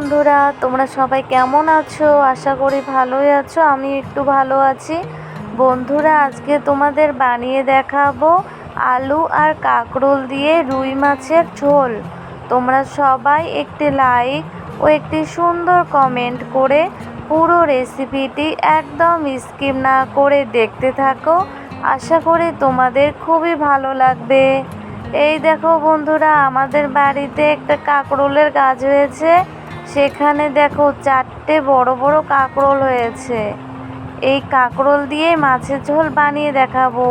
বন্ধুরা, তোমরা সবাই কেমন আছো? আশা করি ভালোই আছো আমি একটু ভালো আছি। বন্ধুরা, আজকে তোমাদের বানিয়ে দেখাবো আলু আর কাঁকরোল দিয়ে রুই মাছের ঝোল। তোমরা সবাই একটি লাইক ও একটি সুন্দর কমেন্ট করে পুরো রেসিপিটি একদম স্কিপ না করে দেখতে থাকো। আশা করি তোমাদের খুবই ভালো লাগবে। এই দেখো বন্ধুরা, আমাদের বাড়িতে একটা কাঁকরোলের গাছ হয়েছে। সেখানে দেখো চারটে বড় বড় কাঁকরোল হয়েছে। এই কাঁকরোল দিয়ে মাছের ঝোল বানিয়ে দেখাবো।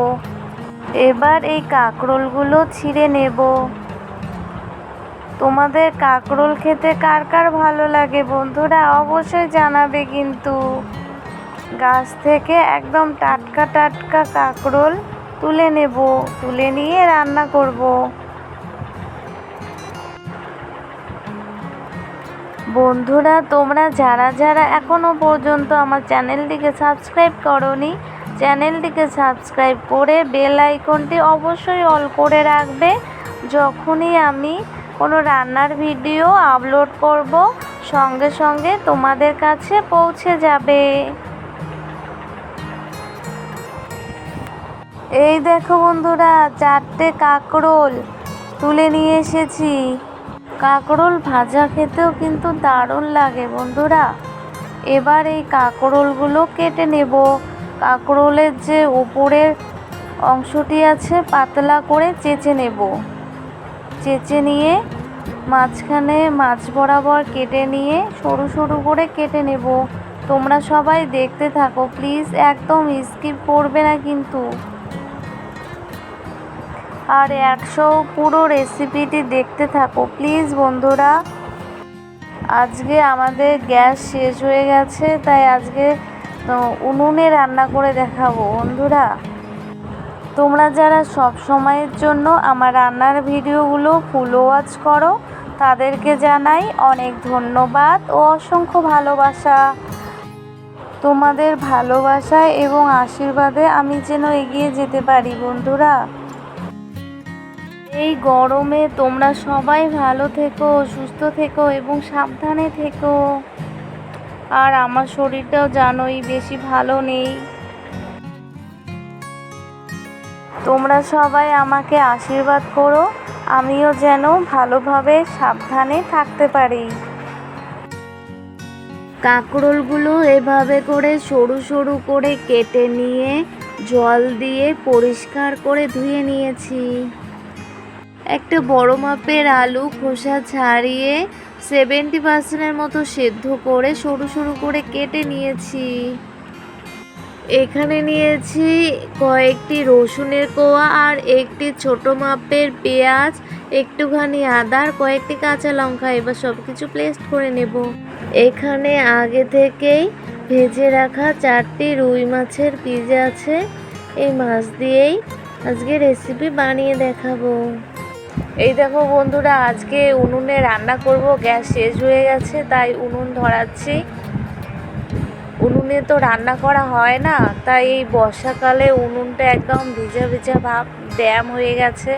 এবার এই কাঁকরোলগুলো ছিঁড়ে নেব। তোমাদের কাঁকরোল খেতে কার কার ভালো লাগে বন্ধুরা অবশ্যই জানাবে কিন্তু। গাছ থেকে একদম টাটকা টাটকা কাঁকরোল তুলে নেব, তুলে নিয়ে রান্না করব। বন্ধুরা, তোমরা যারা যারা এখনও পর্যন্ত আমার চ্যানেলটিকে সাবস্ক্রাইব করনি, চ্যানেলটিকে সাবস্ক্রাইব করে বেল আইকনটি অবশ্যই অল করে রাখবে। যখনই আমি কোনো রান্নার ভিডিও আপলোড করব, সঙ্গে সঙ্গে তোমাদের কাছে পৌঁছে যাবে। এই দেখো বন্ধুরা, চারটে কাকরোল তুলে নিয়ে এসেছি। কাঁকরোল ভাজা খেতেও কিন্তু দারুণ লাগে বন্ধুরা। এবার এই কাঁকরোলগুলো কেটে নেব। কাঁকরোলের যে উপরের অংশটি আছে, পাতলা করে চেঁচে নেব। চেঁচে নিয়ে মাঝখানে মাছ বরাবর কেটে নিয়ে সরু সরু করে কেটে নেব। তোমরা সবাই দেখতে থাকো, প্লিজ একদম স্কিপ করবে না কিন্তু। আর একশো পুরো রেসিপিটি দেখতে থাকো প্লিজ বন্ধুরা। আজকে আমাদের গ্যাস শেষ হয়ে গেছে, তাই আজকে উনুনে রান্না করে দেখাবো, বন্ধুরা। তোমরা যারা সব সময়ের জন্য আমার রান্নার ভিডিওগুলো ফুল ওয়াচ করো, তাদেরকে জানাই অনেক ধন্যবাদ ও অসংখ্য ভালোবাসা। তোমাদের ভালোবাসায় এবং আশীর্বাদে আমি যেন এগিয়ে যেতে পারি, বন্ধুরা। এই গরমে তোমরা সবাই ভালো থেকো, সুস্থ থেকো এবং সাবধানে থেকো। আর আমার শরীরটাও জানোই বেশি ভালো নেই। তোমরা সবাই আমাকে আশীর্বাদ করো, আমিও যেন ভালোভাবে সাবধানে থাকতে পারি। কাঁকরোলগুলো এভাবে করে সরু সরু করে কেটে নিয়ে জল দিয়ে পরিষ্কার করে ধুয়ে নিয়েছি। একটা বড় মাপের আলু খোসা ছাড়িয়ে সেভেন্টি পার্সেন্টের মতো সেদ্ধ করে সরু সরু করে কেটে নিয়েছি। এখানে নিয়েছি কয়েকটি রসুনের কোয়া আর একটি ছোট মাপের পেঁয়াজ, একটুখানি আদা আর কয়েকটি কাঁচা লঙ্কা। এবার সব কিছু প্লেস্ট করে নেব। এখানে আগে থেকেই ভেজে রাখা চারটি রুই মাছের পিস আছে। এই মাছ দিয়েই আজকে রেসিপি বানিয়ে দেখাবো। এই দেখো বন্ধুরা, আজকে উনুনে রান্না করব, গ্যাস শেষ হয়ে গেছে, তাই উনুন ধরাচ্ছি। উনুনে তো রান্না করা হয় না, তাই এই বর্ষাকালে উনুনটা একদম ভিজা ভিজা ভাব, ড্যাম হয়ে গেছে।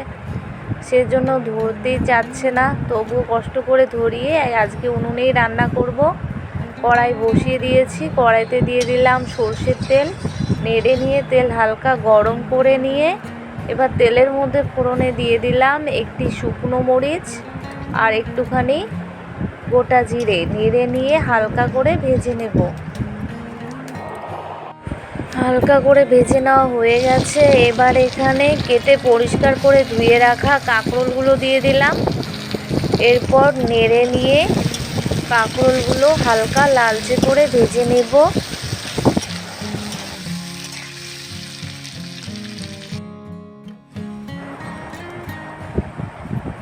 সেজন্য ধরতেই চাচ্ছে না, তবুও কষ্ট করে ধরিয়ে আজকে উনুনেই রান্না করব। কড়াই বসিয়ে দিয়েছি, কড়াইতে দিয়ে দিলাম সর্ষের তেল, নেড়ে নিয়ে তেল হালকা গরম করে নিয়ে এবার তেলের মধ্যে ফোড়নে দিয়ে দিলাম একটি শুকনো মরিচ আর একটুখানি গোটা জিরে। নেড়ে নিয়ে হালকা করে ভেজে নেব। হালকা করে ভেজে নেওয়া হয়ে গেছে। এবার এখানে কেটে পরিষ্কার করে ধুয়ে রাখা কাঁকরোলগুলো দিয়ে দিলাম। এরপর নেড়ে নিয়ে কাঁকরোলগুলো হালকা লালচে করে ভেজে নেব।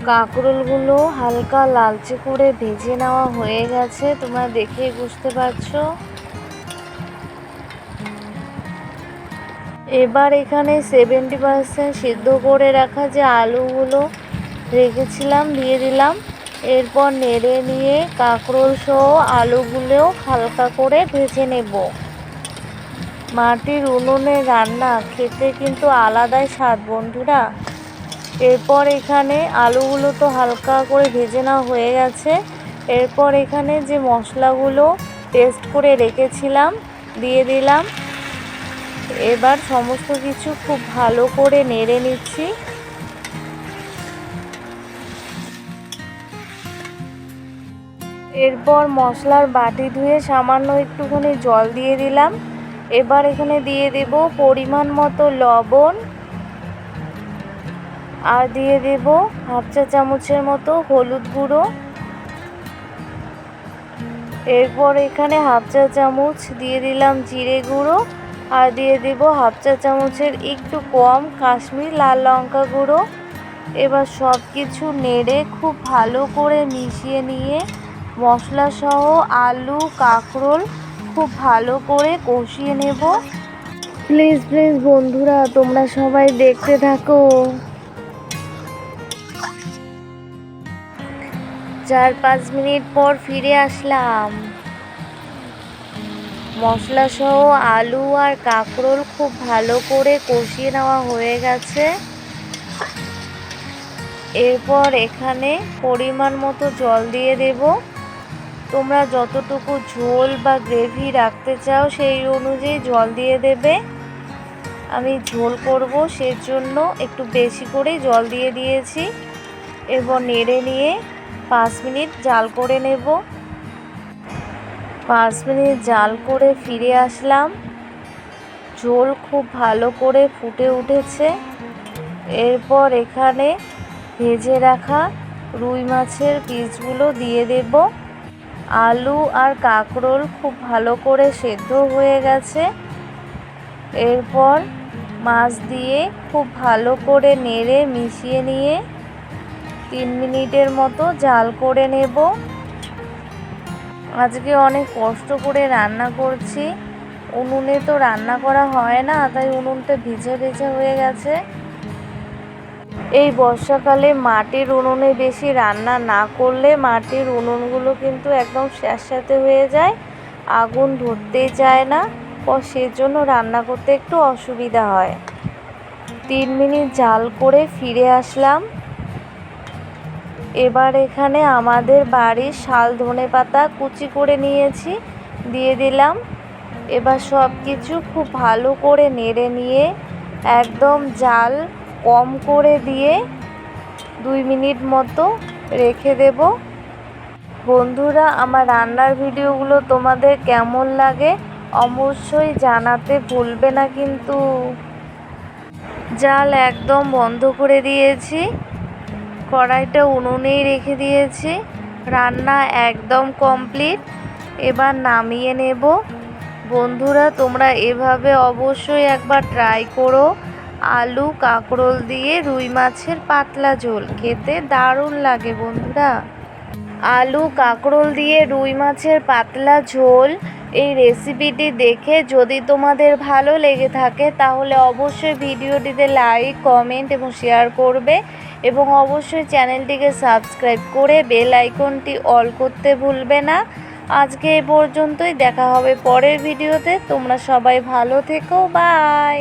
কাঁকরোলগুলো হালকা লালচে করে ভেজে নেওয়া হয়ে গেছে। তোমরা দেখেই বুঝতে পারছ? এবার এখানে সেভেন্টি পার্সেন্ট সিদ্ধ করে রাখা যে আলুগুলো রেখেছিলাম, দিয়ে দিলাম। এরপর নেড়ে নিয়ে কাঁকরোল সহ আলুগুলোও হালকা করে ভেজে নেব। মাটির উনুনে রান্না, খেতে কিন্তু আলাদাই স্বাদ, বন্ধুরা। এরপর এখানে আলুগুলো তো হালকা করে ভেজে নেওয়া হয়ে গেছে। এরপর এখানে যে মশলাগুলো পেস্ট করে রেখেছিলাম, দিয়ে দিলাম। এবার সমস্ত কিছু খুব ভালো করে নেড়ে নিচ্ছি। এরপর মশলার বাটি ধুয়ে সামান্য একটুখানি জল দিয়ে দিলাম। এবার এখানে দিয়ে দেব পরিমাণ মতো লবণ আর দিয়ে দেব হাফ চা চামচের মতো হলুদ গুঁড়ো। এরপর এখানে হাফ চা চামচ দিয়ে দিলাম জিরে গুঁড়ো আর দিয়ে দেব হাফ চা চামচের একটু কম কাশ্মীর লাল লঙ্কা গুঁড়ো। এবার সব কিছু নেড়ে খুব ভালো করে মিশিয়ে নিয়ে মশলা সহ আলু, কাঁকরোল খুব ভালো করে কষিয়ে নেব। প্লিজ প্লিজ বন্ধুরা, তোমরা সবাই দেখতে থাকো। চার পাঁচ মিনিট পর ফিরে আসলাম। মশলা সহ আলু আর কাঁকরোল খুব ভালো করে কষিয়ে নেওয়া হয়ে গেছে। এরপর এখানে পরিমাণ মতো জল দিয়ে দেব। তোমরা যতটুকু ঝোল বা গ্রেভি রাখতে চাও সেই অনুযায়ী জল দিয়ে দেবে। আমি ঝোল করব সেজন্য একটু বেশি করেই জল দিয়ে দিয়েছি। এরপর নেড়ে নিয়ে পাঁচ মিনিট জাল করে নেব। পাঁচ মিনিট জাল করে ফিরে আসলাম। ঝোল খুব ভালো করে ফুটে উঠেছে। এরপর এখানে ভেজে রাখা রুই মাছের পিসগুলো দিয়ে দেব। আলু আর কাঁকরোল খুব ভালো করে সেদ্ধ হয়ে গেছে। এরপর মাছ দিয়ে খুব ভালো করে নেড়ে মিশিয়ে নিয়ে তিন মিনিটের মতো জাল করে নেব। আজকে অনেক কষ্ট করে রান্না করছি। উনুনে তো রান্না করা হয় না, তাই উনুনটা ভিজে ভিজে হয়ে গেছে। এই বর্ষাকালে মাটির উনুনে বেশি রান্না না করলে মাটির উনুনগুলো কিন্তু একদম স্যাঁতস্যাঁতে হয়ে যায়, আগুন ধরতেই চায় না। ও সেজন্য রান্না করতে একটু অসুবিধা হয়। তিন মিনিট জাল করে ফিরে আসলাম। এবার এখানে আমাদের বাড়ির শাল, ধনে পাতা কুচি করে নিয়েছি, দিয়ে দিলাম। এবার সব কিছু খুব ভালো করে নেড়ে নিয়ে একদম জাল কম করে দিয়ে দুই মিনিট মতো রেখে দেব। বন্ধুরা, আমার রান্নার ভিডিওগুলো তোমাদের কেমন লাগে অবশ্যই জানাতে ভুলবে না কিন্তু। জাল একদম বন্ধ করে দিয়েছি। কড়াইটা উনুনেই রেখে দিয়েছি। রান্না একদম কমপ্লিট। এবার নামিয়ে নেব। বন্ধুরা, তোমরা এভাবে অবশ্যই একবার ট্রাই করো। আলু, কাঁকরোল দিয়ে রুই মাছের পাতলা ঝোল। খেতে দারুণ লাগে বন্ধুরা। আলু, কাঁকরোল দিয়ে রুই মাছের পাতলা ঝোল। এই রেসিপিটি দেখে যদি তোমাদের ভালো লেগে থাকে, তাহলে অবশ্যই ভিডিওটিতে লাইক কমেন্ট এবং শেয়ার করবে এবং অবশ্যই চ্যানেলটিকে সাবস্ক্রাইব করে বেল আইকনটি অল করতে ভুলবে না। আজকে এ পর্যন্তই, দেখা হবে পরের ভিডিওতে তোমরা সবাই ভালো থেকো বাই